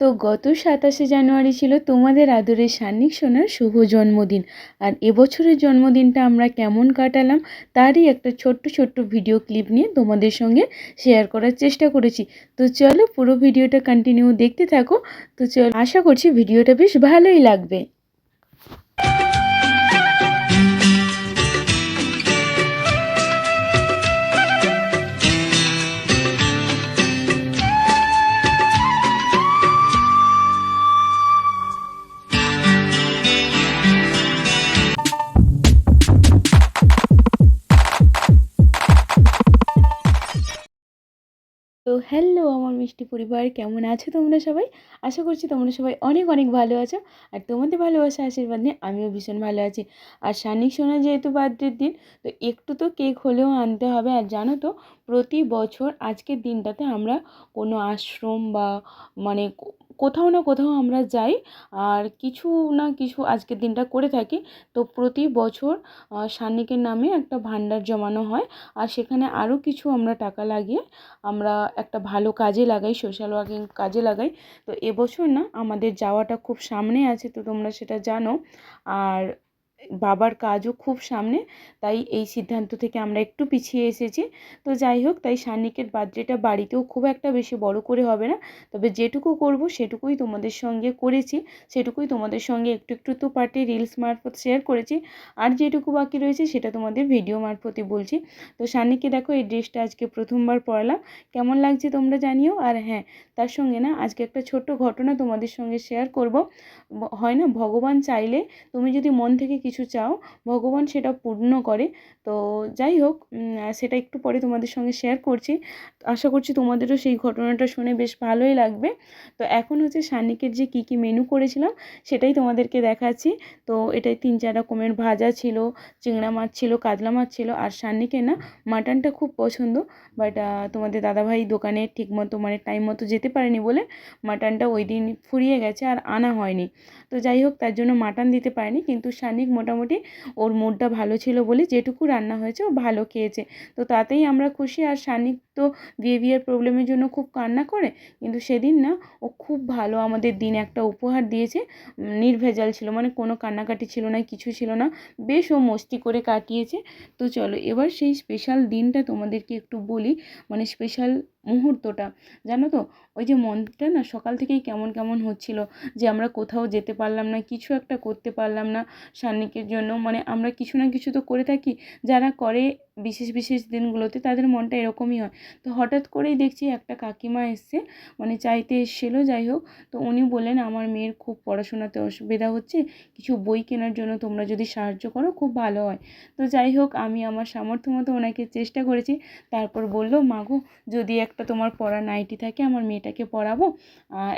তো গত সাতাশে জানুয়ারি ছিল তোমাদের আদরের সান্নিক সোনার শুভ জন্মদিন। আর এবছরের জন্মদিনটা আমরা কেমন কাটালাম তারই একটা ছোট্ট ছোট্ট ভিডিও ক্লিপ নিয়ে তোমাদের সঙ্গে শেয়ার করার চেষ্টা করেছি। তো চলো পুরো ভিডিওটা কন্টিনিউ দেখতে থাকো। তো চলো, আশা করছি ভিডিওটা বেশ ভালোই লাগবে। তো হ্যালো আমার মিষ্টি পরিবার, কেমন আছো তোমরা সবাই? আশা করছি তোমরা সবাই অনেক অনেক ভালো আছো আর তোমাদের ভালোবাসা আশীর্বাদ নিয়ে আমিও ভীষণ ভালো আছি। আর সানিক সোনা যেহেতু বার্থডের দিন, তো একটু তো কেক হলেও আনতে হবে। আর জানো তো, প্রতি বছর আজকের দিনটাতে আমরা কোনো আশ্রম বা মানে কোথাও না কোথাও আমরা যাই। আর কিছু না কিছু আজকের দিনটা করে থাকি। তো প্রতি বছর সান্নিকের নামে একটা ভাণ্ডার জমানো হয়। আর সেখানে আরও কিছু আমরা টাকা লাগিয়ে আমরা একটা ভালো কাজে লাগাই সোশ্যাল ওয়ার্কিং কাজে লাগাই। তো এবছর না আমাদের যাওয়াটা খুব সামনে আছে, তো তোমরা সেটা জানো। আর বাবার কাজও খুব সামনে, তাই এই সিদ্ধান্ত থেকে আমরা একটু পিছিয়ে এসেছি। তো যাই হোক, তাই সান্নিকের বার্থডেটা বাড়িতেও খুব একটা বেশি বড় করে হবে না। তবে যেটুকু করব সেটুকুই তোমাদের সঙ্গে করেছি, সেটুকুই তোমাদের সঙ্গে একটু একটু তো পার্টে রিলস মারফত শেয়ার করেছি। আর যেটুকু বাকি রয়েছে সেটা তোমাদের ভিডিও মারফতই বলছি। তো সান্নিকে দেখো এই ড্রেসটা আজকে প্রথমবার পরালাম। কেমন লাগছে তোমরা জানিও। আর হ্যাঁ তার সঙ্গে না আজকে একটা ছোট্ট ঘটনা তোমাদের সঙ্গে শেয়ার করব। হয় না? ভগবান চাইলে তুমি যদি মন থেকে কিছু চাও, ভগবান সেটা পূর্ণ করে। তো যাই হোক সেটা একটু পরে তোমাদের সঙ্গে শেয়ার করছি। আশা করছি তোমাদেরও সেই ঘটনাটা শুনে বেশ ভালোই লাগবে। তো এখন হচ্ছে সান্নিকের যে কী কী মেনু করেছিলাম, সেটাই তোমাদেরকে দেখাচ্ছি। তো এটাই তিন চার রকমের ভাজা ছিল, চিংড়া মাছ ছিল, কাতলা মাছ ছিল, আর সান্নিকের না মাটনটা খুব পছন্দ। বাট তোমাদের দাদাভাই দোকানে ঠিকমতো মানে টাইম মতো যেতে পারেনি বলে মাটনটা ওই দিন ফুরিয়ে গেছে আর আনা হয়নি। তো যাই হোক, তার জন্য মাটন দিতে পারেনি, কিন্তু সানিক মোটামুটি ওর মুডটা ভালো ছিল বলে যেটুকু রান্না হয়েছে ও ভালো খেয়েছে। তো তাতেই আমরা খুশি আর সানিক তো বিহেভিয়ার প্রবলেমের জন্য খুব কান্না করে, কিন্তু সেদিন না ও খুব ভালো আমাদের দিন একটা উপহার দিয়েছে নির্ভেজাল ছিল মানে কোনো কান্নাকাটি ছিল না, কিছু ছিল না, বেশ ও মস্তি করে কাটিয়েছে। তো চলো এবার সেই স্পেশাল দিনটা তোমাদেরকে একটু বলি মানে স্পেশাল মুহূর্তটা। জানো তো? ওই যে মনটা না সকাল থেকেই কেমন কেমন হচ্ছিল যে আমরা কোথাও যেতে পারলাম না, কিছু একটা করতে পারলাম না সান্নিকের জন্য। মানে আমরা কিছু না কিছু তো করে থাকি। যারা করে বিশেষ বিশেষ দিনগুলোতে তাদের মনটা এরকমই হয়। তো হঠাৎ করেই দেখছি একটা কাকিমা এসছে মানে চাইতে এসেছিল, যাই হোক। তো উনি বললেন, আমার মেয়ের খুব পড়াশোনাতে অসুবিধা হচ্ছে, কিছু বই কেনার জন্য তোমরা যদি সাহায্য করো, খুব ভালো হয়। তো যাই হোক, আমি আমার সামর্থ্য মতো ওনাকে চেষ্টা করেছি। তারপর বলল মাগো যদি একটা তোমার পড়া নাইটি থাকে, আমার মেয়েটাকে পড়াবো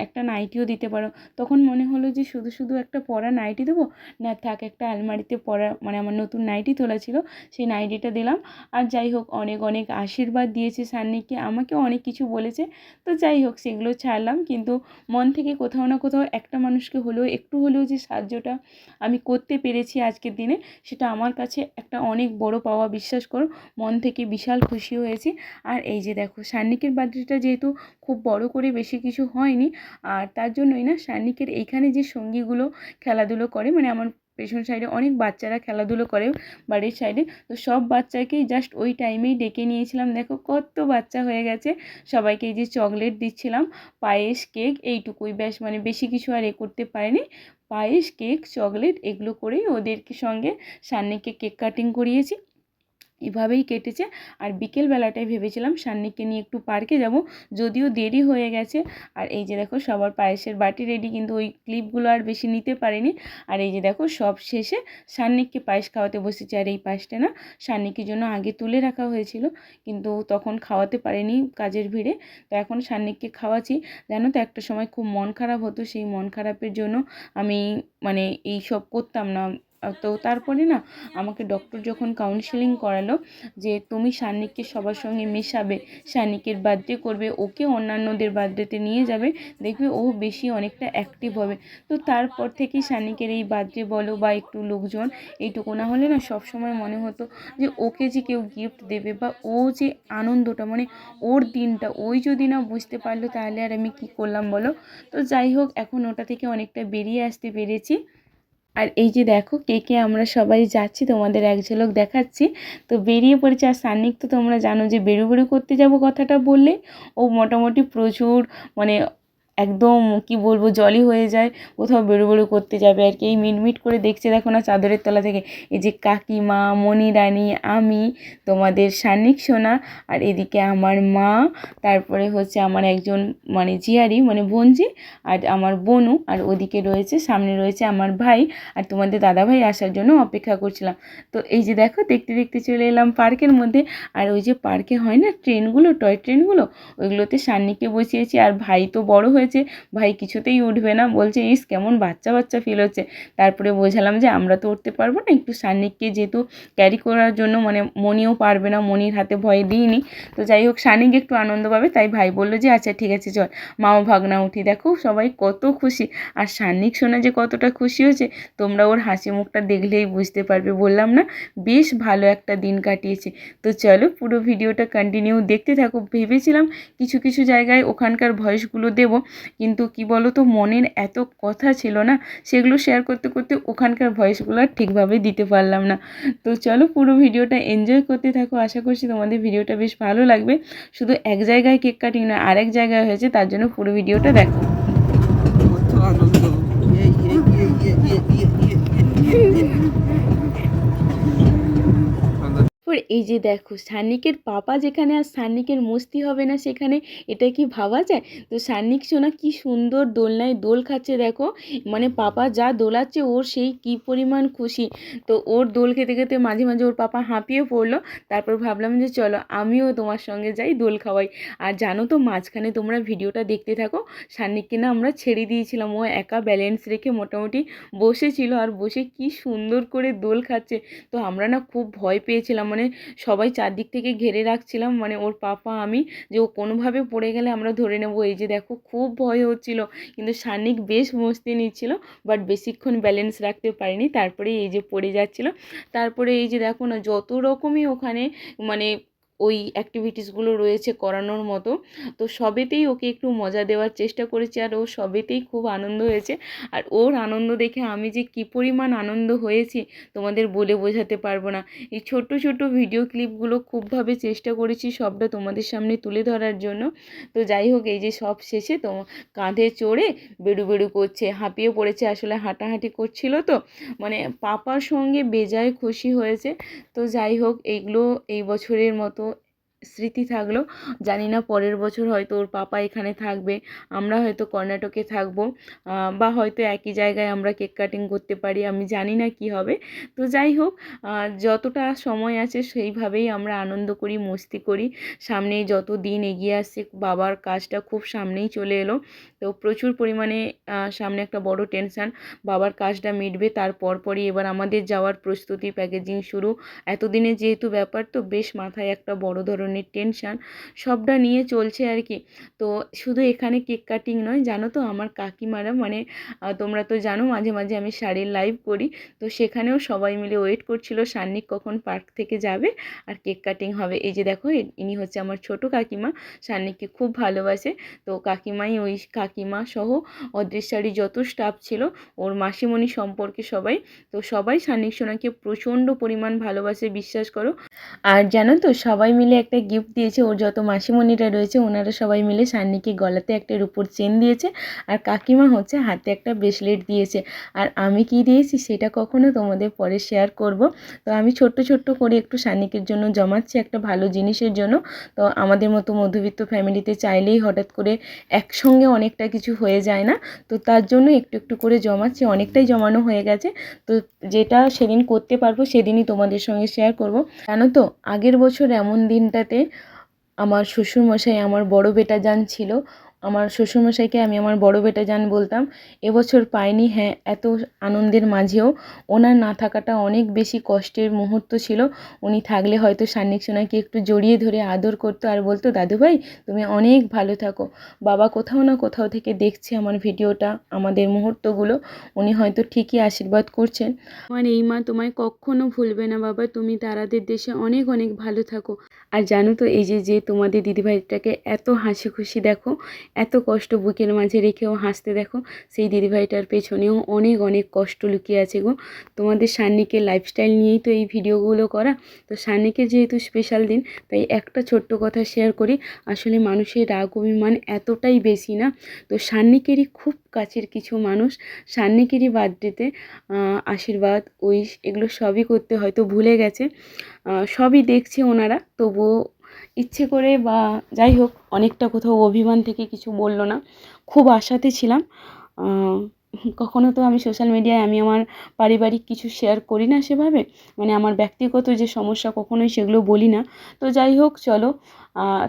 একটা নাইটিও দিতে পারো। তখন মনে হলো যে, শুধু শুধু একটা পড়া নাইটি দেবো? না, থাক, একটা আলমারিতে পড়া মানে আমার নতুন নাইটি তোলা ছিল, সেই নাইটিটা দিলাম। আর যাই হোক, অনেক অনেক আশীর্বাদ দিয়েছে সান্নিকে আমাকেও অনেক কিছু বলেছে। তো যাই হোক, সেগুলো ছাড়লাম। কিন্তু মন থেকে কোথাও না কোথাও একটা মানুষকে হলেও, একটু হলেও যে সাহায্যটা আমি করতে পেরেছি আজকের দিনে, সেটা আমার কাছে একটা অনেক বড় পাওয়া, বিশ্বাস করো, মন থেকে বিশাল খুশি হয়েছি। আর এই যে দেখো, সান্নিকের বার্থডেটা যেহেতু খুব বড় করে বেশি কিছু হয়নি, আর তার জন্যই না সান্নিকের এইখানে যে সঙ্গীগুলো খেলাধুলো করে মানে আমার পেছন সাইডে অনেক বাচ্চারা খেলাধুলো করে বাড়ির সাইডে। তো সব বাচ্চাকেই জাস্ট ওই টাইমেই ডেকে নিয়েছিলাম। দেখো কত বাচ্চা হয়ে গেছে। সবাইকে এই যে চকলেট দিচ্ছিলাম। পায়েস কেক এইটুকুই। ব্যাস মানে বেশি কিছু আর এ করতে পারেনি। পায়েস কেক চকলেট এগুলো করেই ওদেরকে সঙ্গে সান্নিকে কেক কাটিং করিয়েছি। এভাবেই কেটেছে। আর বিকেলবেলাটায় ভেবেছিলাম সান্নিককে নিয়ে একটু পার্কে যাব, যদিও দেরি হয়ে গেছে। আর এই যে দেখো সবার পায়েসের বাটি রেডি কিন্তু ওই ক্লিপগুলো আর বেশি নিতে পারিনি। আর এই যে দেখো সব শেষে সান্নিককে পায়েস খাওয়াতে বসেছি। আর এই পায়েসটা না সান্নিকের জন্য আগে তুলে রাখা হয়েছিল, কিন্তু তখন খাওয়াতে পারিনি কাজের ভিড়ে। তো এখন সান্নিককে খাওয়াচ্ছি। জানো তো একটা সময় খুব মন খারাপ হতো, সেই মন খারাপের জন্য আমি মানে এই সব করতাম না। তো তারপরে না আমাকে ডক্টর যখন কাউন্সিলিং করালো যে তুমি সান্নিককে সবার সঙ্গে মেশাবে সান্নিকের বার্থডে করবে, ওকে অন্যান্যদের বার্থডেতে নিয়ে যাবে, দেখবে ও বেশি অনেকটা অ্যাক্টিভ হবে। তো তারপর থেকেই সান্নিকের এই বার্থডে বলো বা একটু লোকজন, এইটুকু না হলে না সবসময় মনে হতো যে ওকে যে কেউ গিফট দেবে বা ও যে আনন্দটা মানে ওর দিনটা, ওই যদি না বুঝতে পারল তাহলে আর আমি কী করলাম বলো? তো যাই হোক, এখন ওটা থেকে অনেকটা বেরিয়ে আসতে পেরেছি। আর এই যে দেখো, কে কে আমরা সবাই যাচ্ছি, তোমাদের এক ঝলক দেখাচ্ছি। তো বেরিয়ে পড়েছে, আর সান্নিক তো তোমরা জানো যে বেরু বেরু করতে যাব কথাটা বললে। ও মোটামুটি প্রচুর মানে একদম, কি বলব জলই হয়ে যায়। কোথাও বেরো বেরো করতে যাবে আর কি। এই মিটমিট করে দেখছে দেখো না চাদরের তলা থেকে। এই যে কাকিমা, মণিরানী, আমি, তোমাদের সান্নিক সোনা আর এদিকে আমার মা, তারপরে হচ্ছে আমার একজন মানে জিয়ারি মানে বোনজি আর আমার বোনু আর ওদিকে রয়েছে, সামনে রয়েছে আমার ভাই আর তোমাদের দাদাভাই আসার জন্য অপেক্ষা করছিলাম। তো এই যে দেখো, দেখতে দেখতে চলে এলাম পার্কের মধ্যে। আর ওই যে পার্কে হয় না, ট্রেনগুলো, টয় ট্রেনগুলো, ওইগুলোতে সান্নিকে বসিয়েছি। আর ভাই তো বড় হয়েছে। ভাই, কিছুতেই উঠবে না। বলছে, ইস, কেমন বাচ্চা বাচ্চা ফিল হচ্ছে। তারপরে বোঝালাম যে, আমরা তো উঠতে পারব না। একটু সান্নিককে যেহেতু ক্যারি করার জন্য মানে মনিও পারবে না, মনির হাতে ভয় দিইনি। তো যাই হোক, সানিক একটু আনন্দ পাবে, তাই ভাই বলল যে আচ্ছা ঠিক আছে, চল মাও ভাগনা উঠি। দেখো, সবাই কত খুশি। আর সান্নিক শোনা যে, কতটা খুশি হয়েছে, তোমরা ওর হাসি মুখটা দেখলেই বুঝতে পারবে, বললাম না, বেশ ভালো একটা দিন কাটিয়েছে। তো চলো, পুরো ভিডিওটা কন্টিনিউ দেখতে থাকো। ভেবেছিলাম কিছু কিছু জায়গায় ওখানকার ভয়েসগুলো দেবো কিন্তু কি বলো তো মনের এত কথা ছিল না সেগুলো শেয়ার করতে করতে ওখানকার ভয়েসগুলো আর ঠিকভাবে দিতে পারলাম না তো চলো পুরো ভিডিওটা এনজয় করতে থাকো আশা করছি তোমাদের ভিডিওটা বেশ ভালো লাগবে শুধু এক জায়গায় কেক কাটিং না আরেক জায়গায় হয়েছে তার জন্য পুরো ভিডিওটা দেখো আনন্দ তারপর এই যে দেখো, সান্নিকের পাপা যেখানে আর সান্নিকের মস্তি হবে না সেখানে, এটা কি ভাবা যায়? তো সান্নিক সোনা কি সুন্দর দোলনায় দোল খাচ্ছে দেখো মানে পাপা যা দোলাচ্ছে ওর সেই কি পরিমাণ খুশি। তো ওর দোল খেতে খেতে মাঝে মাঝে ওর পাপা হাঁপিয়ে পড়ল, তারপর ভাবলাম যে চলো আমিও তোমার সঙ্গে যাই দোল খাওয়াই। আর জানো তো মাঝখানে তোমরা ভিডিওটা দেখতে থাকো, সান্নিককে না আমরা ছেড়ে দিয়েছিলাম, ও একা ব্যালেন্স রেখে মোটামুটি বসেছিল আর বসে কি সুন্দর করে দোল খাচ্ছে। তো আমরা না খুব ভয় পেয়েছিলাম মানে সবাই চারদিক থেকে ঘেরে রাখছিলাম। মানে ওর পাপা, আমি যে ও কোনোভাবে পড়ে গেলে আমরা ধরে নেব। এই যে দেখো, খুব ভয় হচ্ছিল। কিন্তু সানিক বেশ মস্তি নিচ্ছিল বাট বেশিক্ষণ ব্যালেন্স রাখতে পারিনি। তারপরে এই যে পড়ে যাচ্ছিল। তারপরে এই যে দেখো না, যত রকমই ওখানে মানে ওই অ্যাক্টিভিটিসগুলো রয়েছে করানোর মতো। তো সবেতেই ওকে একটু মজা দেওয়ার চেষ্টা করেছি আর ও সবেতেই খুব আনন্দ হয়েছে। আর ওর আনন্দ দেখে আমি যে কী পরিমাণ আনন্দ হয়েছি তোমাদের বলে বোঝাতে পারব না। এই ছোট্ট ছোট্ট ভিডিও ক্লিপগুলো খুবভাবে চেষ্টা করেছি সবটা তোমাদের সামনে তুলে ধরার জন্য। তো যাই হোক, এই যে সব শেষে তো কাঁধে চড়ে বেড়ু বেড়ু করছে, হাঁপিয়ে পড়েছে, আসলে হাঁটাহাঁটি করছিল তো। মানে পাপার সঙ্গে বেজায় খুশি হয়েছে। তো যাই হোক, এইগুলো এই বছরের মতো স্মৃতি থাকল। জানি না পরের বছর হয়তো ওর পাপা এখানে থাকবে। আমরা হয়তো কর্ণাটকে থাকব। বা হয়তো একই জায়গায় আমরা কেক কাটিং করতে পারি, আমি জানি না কি হবে। তো যাই হোক যতটা সময় আছে সেইভাবেই আমরা আনন্দ করি, মস্তি করি। সামনে যত দিন এগিয়ে আসছে, বাবার কাজটা খুব সামনেই চলে এলো। তো প্রচুর পরিমাণে সামনে একটা বড় টেনশান, বাবার কাজটা মিটবে, তার পরপরই এবার আমাদের যাওয়ার প্রস্তুতি, প্যাকেজিং শুরু। এতদিনে যেহেতু ব্যাপার, তো বেশ মাথায় একটা বড় ধরনের টেনশান সবটা নিয়ে চলছে আর কি। তো শুধু এখানে কেক কাটিং নয়, জানো তো আমার কাকিমারা মানে তোমরা তো জানো মাঝে মাঝে আমি শাড়ির লাইভ করি। তো সেখানেও সবাই মিলে ওয়েট করছিল সান্নিক কখন পার্ক থেকে যাবে আর কেক কাটিং হবে। এই যে দেখো ইনি হচ্ছে আমার ছোট কাকিমা, সান্নিককে খুব ভালোবাসে। তো কাকিমাই ওই কাকিমা সহ অদৃশ্যারি যত স্টাফ ছিল, ওর মাসিমণি সম্পর্কে সবাই। তো সবাই সান্নিক সোনাকে প্রচণ্ড পরিমাণ ভালোবাসে, বিশ্বাস করো। আর জানো তো সবাই মিলে একটা গিফট দিয়েছে, ওর যত মাসিমণিরা রয়েছে, ওনারা সবাই মিলে সান্নিকে গলাতে একটা রূপোর চেন দিয়েছে আর কাকিমা হচ্ছে হাতে একটা ব্রেসলেট দিয়েছে। আর আমি কি দিয়েছি সেটা কখনো তোমাদের পরে শেয়ার করব। তো আমি ছোট্ট ছোট্ট করে একটু সান্নিকের জন্য জমাচ্ছি একটা ভালো জিনিসের জন্য। তো আমাদের মতো মধ্যবিত্ত ফ্যামিলিতে চাইলেই হঠাৎ করে একসঙ্গে অনেকটা কিছু হয়ে যায় না। তো তার জন্য একটু একটু করে জমাচ্ছি, অনেকটাই জমানো হয়ে গেছে। তো যেটা সেদিন করতে পারব সেদিনই তোমাদের সঙ্গে শেয়ার করব। জানো তো, আগের বছর এমন দিনটাতে আমার শ্বশুরমশাই আমার বড় বেটা যান ছিল আমার শ্বশুরমশাইকে আমি আমার বড় বেটা যান বলতাম, এবছর পাইনি হ্যাঁ এত আনন্দের মাঝেও। ওনার না থাকাটা অনেক বেশি কষ্টের মুহূর্ত ছিল। উনি থাকলে হয়তো সান্নিক সোনাকে একটু জড়িয়ে ধরে আদর করতো আর বলতো, দাদু ভাই, তুমি অনেক ভালো থাকো। বাবা কোথাও না কোথাও থেকে দেখছে আমার ভিডিওটা, আমাদের মুহূর্তগুলো। উনি হয়তো ঠিকই আশীর্বাদ করছেন। আমার এই মা তোমায় কখনো ভুলবে না বাবা, তুমি তারাদের দেশে অনেক অনেক ভালো থাকো। আর জানো তো, এই যে যে তোমাদের দিদিভাইটাকে এত হাসি খুশি দেখো এত কষ্ট বুকের মাঝে রেখেও হাসতে দেখো। সেই দিদিভাইটার পেছনেও অনেক অনেক কষ্ট লুকিয়ে আছে গো। তোমাদের সান্নিকের লাইফস্টাইল নিয়েই তো এই ভিডিওগুলো করা। তো সান্নিকের যেহেতু স্পেশাল দিন, তাই একটা ছোট্ট কথা শেয়ার করি। আসলে মানুষের রাগ, অভিমান এতটাই বেশি না। তো সান্নিকেরই খুব কাছের কিছু মানুষ। সান্নিকেরই বার্থডেতে আশীর্বাদ উইশ এগুলো সবই করতে হয়তো ভুলে গেছে। সবই দেখছে ওনারা, তবুও ইচ্ছে করে বা যাই হোক, অনেকটা কোথাও অভিমান থেকে কিছু বলল না। খুব আশাতে ছিলাম। কখনো তো আমি সোশ্যাল মিডিয়ায় আমি আমার পারিবারিক কিছু শেয়ার করি না সেভাবে। মানে আমার ব্যক্তিগত যে সমস্যা কখনোই সেগুলো বলি না। তো যাই হোক, চলো।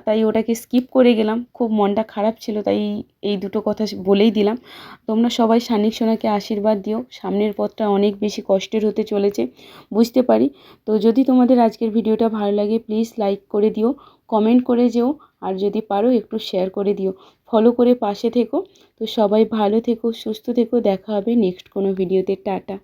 তাই ওটাকে স্কিপ করে গেলাম। খুব মনটা খারাপ ছিল, তাই এই দুটো কথা বলেই দিলাম। তোমরা সবাই সান্নিক সোনাকে আশীর্বাদ দিও। সামনের পথটা অনেক বেশি কষ্টের হতে চলেছে, বুঝতে পারি। তো যদি তোমাদের আজকের ভিডিওটা ভালো লাগে প্লিজ লাইক করে দিও। কমেন্ট করে যেও। আর যদি পারো একটু শেয়ার করে দিও। ফলো করে পাশে থেকো। তো সবাই ভালো থেকো, সুস্থ থেকো। দেখা হবে নেক্সট কোনো ভিডিওতে টাটা।